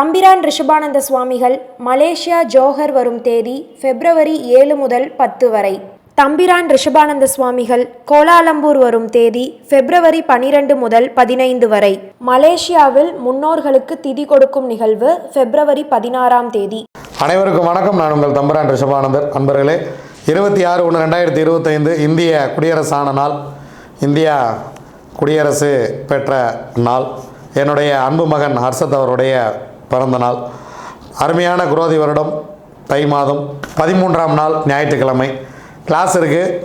தம்பிரான் ரிஷபானந்த சுவாமிகள் Malaysia Johor வரும் தேதி பிப்ரவரி ஏழு முதல் பத்து வரை. தம்பிரான் ரிஷபானந்த சுவாமிகள் கோலாலம்பூர் வரும் தேதி பிப்ரவரி பனிரெண்டு முதல் பதினைந்து வரை. மலேசியாவில் முன்னோர்களுக்கு திதி கொடுக்கும் நிகழ்வு பிப்ரவரி பதினாறாம் தேதி. அனைவருக்கும் வணக்கம். நான் உங்கள் தம்பிரான் ரிஷபானந்தர். அன்பர்களே இருபத்தி ஆறு ஒன்று ரெண்டாயிரத்தி இருபத்தைந்து இந்திய குடியரசான நாள் இந்தியா குடியரசு பெற்ற நாள். என்னுடைய அன்பு மகன் ஹர்ஷத் அவருடைய பிறந்த நாள். அருமையான குரோதி வருடம் தை மாதம் பதிமூன்றாம் நாள் ஞாயிற்றுக்கிழமை. கிளாஸ் இருக்குது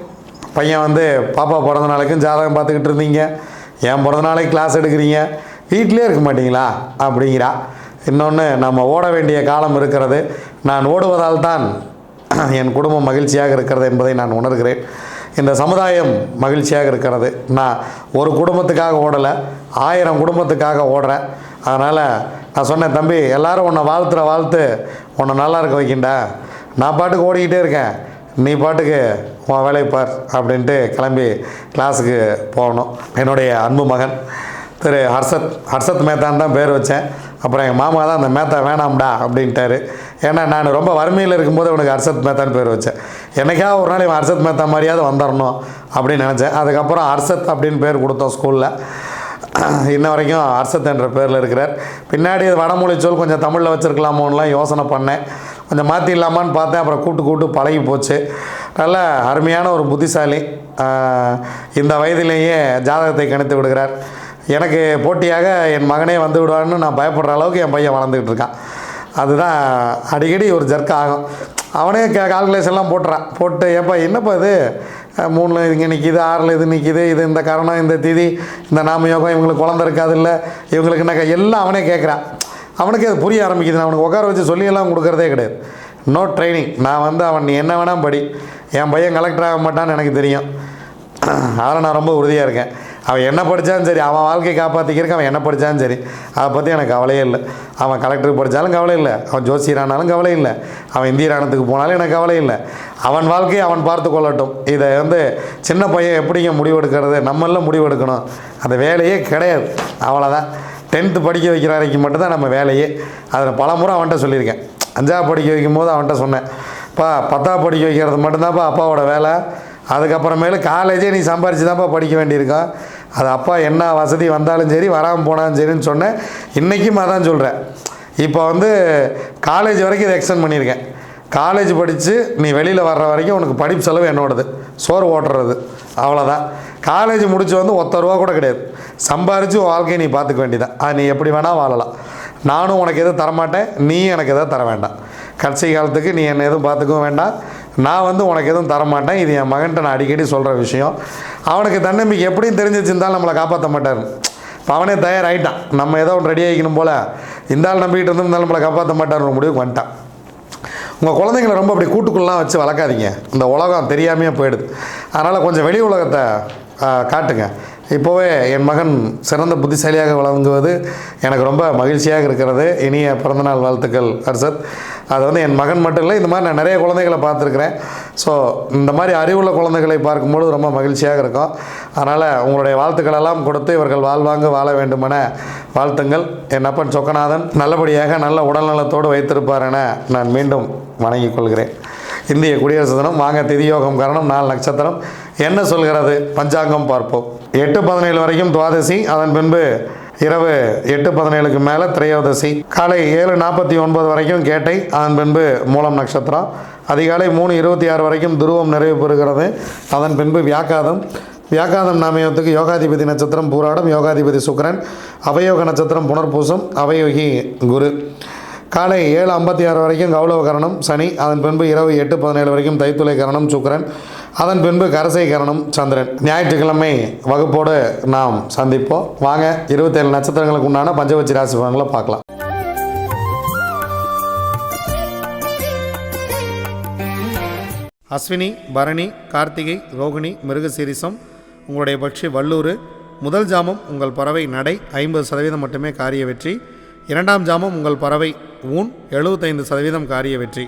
பையன் வந்து பாப்பா பிறந்த நாளைக்கும் ஜாதகம் பார்த்துக்கிட்டு இருந்தீங்க. என் பிறந்த நாளைக்கு கிளாஸ் எடுக்கிறீங்க? வீட்டிலே இருக்க மாட்டிங்களா? அப்படிங்கிறா. இன்னொன்று நம்ம ஓட வேண்டிய காலம் இருக்கிறது. நான் ஓடுவதால் தான் என் குடும்பம் மகிழ்ச்சியாக இருக்கிறது என்பதை நான் உணர்கிறேன். இந்த சமுதாயம் மகிழ்ச்சியாக இருக்கிறது. நான் ஒரு குடும்பத்துக்காக ஓடலை ஆயிரம் குடும்பத்துக்காக ஓடுறேன். அதனால் நான் சொன்னேன் தம்பி எல்லாரும் உன்னை வாழ்த்துற வாழ்த்து. உன்னை நல்லா இருக்க வைக்கிண்டா. நான் பாட்டுக்கு ஓடிக்கிட்டே இருக்கேன். நீ பாட்டுக்கு உன் வேலையை பார் அப்படின்ட்டு கிளம்பி கிளாஸுக்கு போகணும். என்னுடைய அன்பு மகன் திரு ஹர்ஷத் ஹர்ஷத் மேத்தான் தான் பேர் வச்சேன். அப்புறம் எங்கள் மாமா தான் அந்த மேத்தா வேணாம்டா அப்படின்ட்டாரு. ஏன்னா நான் ரொம்ப வறுமையில் இருக்கும்போது அவனுக்கு ஹர்ஷத் மேத்தான்னு பேர் வச்சேன். என்னைக்காவது ஒரு நாள் இவன் ஹர்ஷத் மேத்தா மாதிரியாவது வந்துடணும் அப்படின்னு நினச்சேன். அதுக்கப்புறம் ஹர்ஷத் அப்படின்னு பேர் கொடுத்தோம் ஸ்கூலில் இன்ன வரைக்கும் அர்சத் என்ற பேரில் இருக்கிறார். பின்னாடி இது வடமொழி சொல் கொஞ்சம் தமிழில் வச்சுருக்கலாமோன்னெலாம் யோசனை பண்ணேன். கொஞ்சம் மாற்றிடலாமான்னு பார்த்தேன். அப்புறம் கூட்டு கூட்டு பழகி போச்சு. நல்ல அருமையான ஒரு புத்திசாலி. இந்த வயதிலேயே ஜாதகத்தை கணித்து விடுகிறார். எனக்கு போட்டியாக என் மகனே வந்து விடுவான்னு நான் பயப்படுற அளவுக்கு என் பையன் வளர்ந்துக்கிட்டு இருக்கான். அதுதான் அடிக்கடி ஒரு ஜர்க் ஆகும். அவனே கே கால்குலேஷன்லாம் போட்டுறான். போட்டு ஏப்பா என்னப்பா இது? மூணில் இங்கே நிற்கிது ஆறில் இது நிற்கிது இது இந்த கரணம் இந்த திதி இந்த நாம யோகம் இவங்களுக்கு குழந்த இருக்காது இல்லை இவங்களுக்கு என்ன எல்லாம் அவனே கேட்குறான் அவனுக்கு அது புரிய ஆரம்பிக்குது. நான் அவனுக்கு உட்கார வச்சு சொல்லியெல்லாம் கொடுக்குறதே கிடையாது. நோ ட்ரைனிங் நான் வந்து அவன் நீ என்ன வேணால் படி. என் பையன் கலெக்டர் ஆக மாட்டான்னு எனக்கு தெரியும். அதில் நான் ரொம்ப உறுதியாக இருக்கேன். அவன் என்ன படித்தாலும் சரி அவன் வாழ்க்கையை காப்பாற்றிக்கிறக்கு அவன் என்ன படித்தாலும் சரி. அதை பற்றி எனக்கு கவலையே இல்லை. அவன் கலெக்டருக்கு படித்தாலும் கவலை இல்லை. அவன் ஜோசியரானாலும் கவலை இல்லை. அவன் இந்திய ராணுவத்துக்கு போனாலும் எனக்கு கவலை இல்லை. அவன் வாழ்க்கையை அவன் பார்த்து கொள்ளட்டும். இதை வந்து சின்ன பையன் எப்படிங்க முடிவெடுக்கிறது? நம்மளாம் முடிவெடுக்கணும். அந்த வேலையே கிடையாது. அவ்வளோதான் டென்த்து படிக்க வைக்கிற வரைக்கும் மட்டும்தான் நம்ம வேலையே. அதில் பல முறை அவன்கிட்ட சொல்லியிருக்கேன். அஞ்சாவது படிக்க வைக்கும்போது அவன்கிட்ட சொன்னேன். பா பத்தாவது படிக்க வைக்கிறது மட்டும்தான்ப்பா அப்பாவோட வேலை. அதுக்கப்புறமேலு காலேஜே நீ சம்பாரிச்சு தான்ப்பா படிக்க வேண்டியிருக்கோம். அது அப்பா என்ன வசதி வந்தாலும் சரி வராமல் போனாலும் சரின்னு சொன்னேன் இன்றைக்கும் அதான் சொல்கிறேன் இப்போ வந்து காலேஜ் வரைக்கும் இதை எக்ஸ்டெண்ட் பண்ணியிருக்கேன். காலேஜ் படித்து நீ வெளியில் வர்ற வரைக்கும் உனக்கு படிப்பு செலவு என்னோடது. சோறு ஓட்டுறது. அவ்வளோதான் காலேஜ் முடிச்சு வந்து ஒத்த ரூபா கூட கிடையாது. சம்பாரித்து வாழ்க்கையை நீ பார்த்துக்க வேண்டியதான் அது நீ எப்படி வேணால் வாழலாம். நானும் உனக்கு எதுவும் தரமாட்டேன். நீ எனக்கு எதாவது தர வேண்டாம். கடைசி காலத்துக்கு நீ என்னை எதுவும் பார்த்துக்கவும் வேண்டாம். நான் வந்து உனக்கு எதுவும் தரமாட்டேன். இது என் மகன்கிட்ட நான் அடிக்கடி சொல்கிற விஷயம். அவனுக்கு தன்னம்பிக்கை எப்படியும் தெரிஞ்சிச்சிருந்தாலும் நம்மளை காப்பாற்ற மாட்டார். இப்போ அவனே தயாராகிட்டான் நம்ம ஏதோ ஒன்று ரெடி ஆகிக்கணும் போல். இந்த ஆள் நம்பிக்கிட்டு இருந்திருந்தாலும் நம்மளை காப்பாற்ற மாட்டார் ஒரு முடிவுக்கு வந்துட்டான். உங்கள் குழந்தைங்களை ரொம்ப அப்படி கூட்டுக்குள்ளலாம் வச்சு வளர்க்காதீங்க. இந்த உலகம் தெரியாமையே போயிடுது. அதனால் கொஞ்சம் வெளி உலகத்தை காட்டுங்க. இப்போவே என் மகன் சிறந்த புத்திசாலியாக வழங்குவது எனக்கு ரொம்ப மகிழ்ச்சியாக இருக்கிறது. இனிய பிறந்தநாள் வாழ்த்துக்கள் ஹர்ஷத். அது வந்து என் மகன் மட்டும் இல்லை இந்த மாதிரி நான் நிறைய குழந்தைகளை பார்த்துருக்குறேன். ஸோ இந்த மாதிரி அறிவுள்ள குழந்தைகளை பார்க்கும்போது ரொம்ப மகிழ்ச்சியாக இருக்கும். அதனால் உங்களுடைய வாழ்த்துக்கள் எல்லாம் கொடுத்து இவர்கள் வாழ்வாங்க வாழ வேண்டுமென வாழ்த்துங்கள். என் அப்பன் சொக்கநாதன் நல்லபடியாக நல்ல உடல்நலத்தோடு வைத்திருப்பார் என நான் மீண்டும் வணங்கிக் கொள்கிறேன். இந்திய குடியரசு தினம் வாங்க திதியோகம் காரணம் நாலு நட்சத்திரம். என்ன சொல்கிறது? பஞ்சாங்கம் பார்ப்போம். எட்டு பதினேழு வரைக்கும் துவாதசி. அதன் பின்பு இரவு எட்டு பதினேழுக்கு மேலே திரையோதசி. காலை ஏழு நாற்பத்தி ஒன்பது வரைக்கும் கேட்டை. அதன் பின்பு மூலம் நட்சத்திரம். அதிகாலை மூணு இருபத்தி ஆறு வரைக்கும் துருவம் நிறைவு பெறுகிறது. அதன் பின்பு வியாக்காதம். வியாக்காதம் நாமயத்துக்கு யோகாதிபதி நட்சத்திரம் பூராடம் யோகாதிபதி சுக்கிரன் அவயோக நட்சத்திரம் புனர்பூசம் அவயோகி குரு. காலை ஏழு ஐம்பத்தி ஆறு வரைக்கும் கௌளவ கரணம் சனி. அதன் பின்பு இரவு எட்டு பதினேழு வரைக்கும் தைத்துளை கரணம் சுக்கரன். அதன் பின்பு கரசை கரணம் சந்திரன். ஞாயிற்றுக்கிழமை வகுப்போடு நாம் சந்திப்போம். வாங்க இருபத்தேழு நட்சத்திரங்களுக்கு உண்டான பஞ்சவச்சி ராசி பலன்களை பார்க்கலாம். அஸ்வினி பரணி கார்த்திகை ரோகிணி மிருகசீரிசம் உங்களுடைய பட்சி வல்லூர் முதல் ஜாமம் உங்கள் பறவை நடை ஐம்பது சதவீதம் மட்டுமே காரிய வெற்றி. இரண்டாம் ஜாமம் உங்கள் பறவை ஊன் எழுபத்தைந்து சதவீதம் காரிய வெற்றி.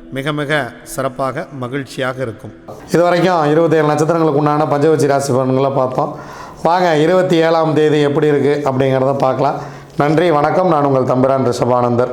மிக மிக சிறப்பாக மகிழ்ச்சியாக இருக்கும். இது வரைக்கும் இருபத்தேழு நட்சத்திரங்களுக்கு உண்டான பஞ்சவச்சி ராசி பலன்களை பார்த்தோம். வாங்க இருபத்தி ஏழாம் தேதி எப்படி இருக்குது அப்படிங்கிறத பார்க்கலாம். நன்றி வணக்கம். நான் உங்கள் தம்பிரான் ரிஷபானந்தர்.